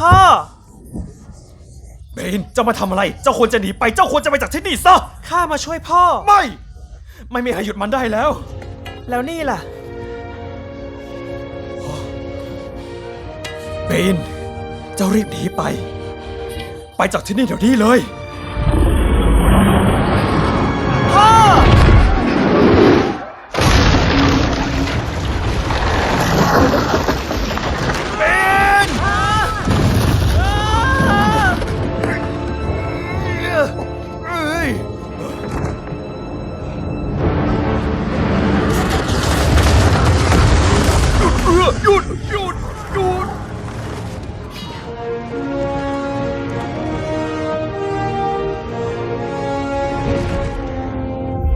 พ่อเบนเจ้ามาทำอะไร เจ้าควรจะหนีไป เจ้าควรจะไปจากที่นี่ซะ ข้ามาช่วยพ่อ ไม่ ไม่มีใครหยุดมันได้แล้ว แล้วนี่ล่ะ เบนเจ้ารีบหนีไป ไปจากที่นี่เดี๋ยวนี้เลย ยุดหยุดหยุด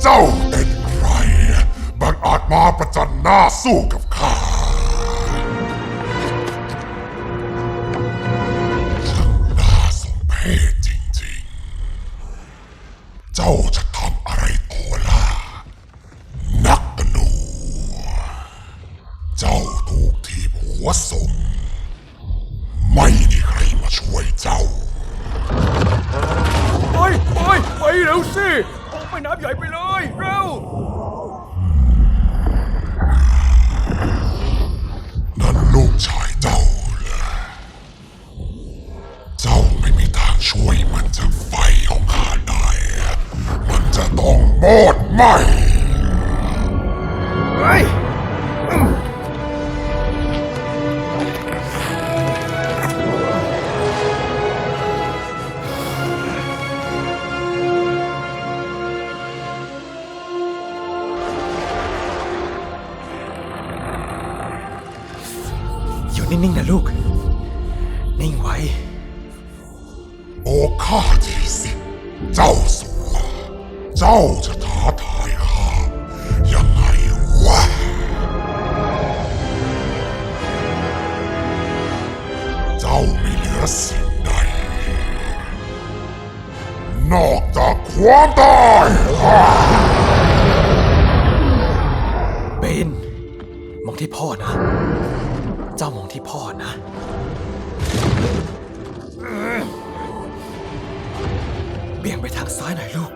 เจ้าเป็นใครบังอาจมาประจันหน้าสู้กับข้าช่างน่าสมเพชจริงๆ เจ้าจะ หัวสม ไม่มีใครมาช่วยเจ้า ไปไปไปเร็วสิออกไปน้ำใหญ่ไปเลย เร็ว นั่นลูกชายเจ้าเหรอเจ้าไม่มีทางช่วยมันจากไฟของข้าได้ มันจะต้องมอดไหม นิ่งๆนะลูก นิ่งไว้ โอข้าทีสิเจ้าสัวเจ้าจะท้าทายข้ายังไงวะเจ้าไม่เหลือสิ่งใด นอกจากความตายเบนมองที่พ่อนะ เจ้ามองที่พ่อนะ เบี่ยงไปทางซ้ายหน่อยลูก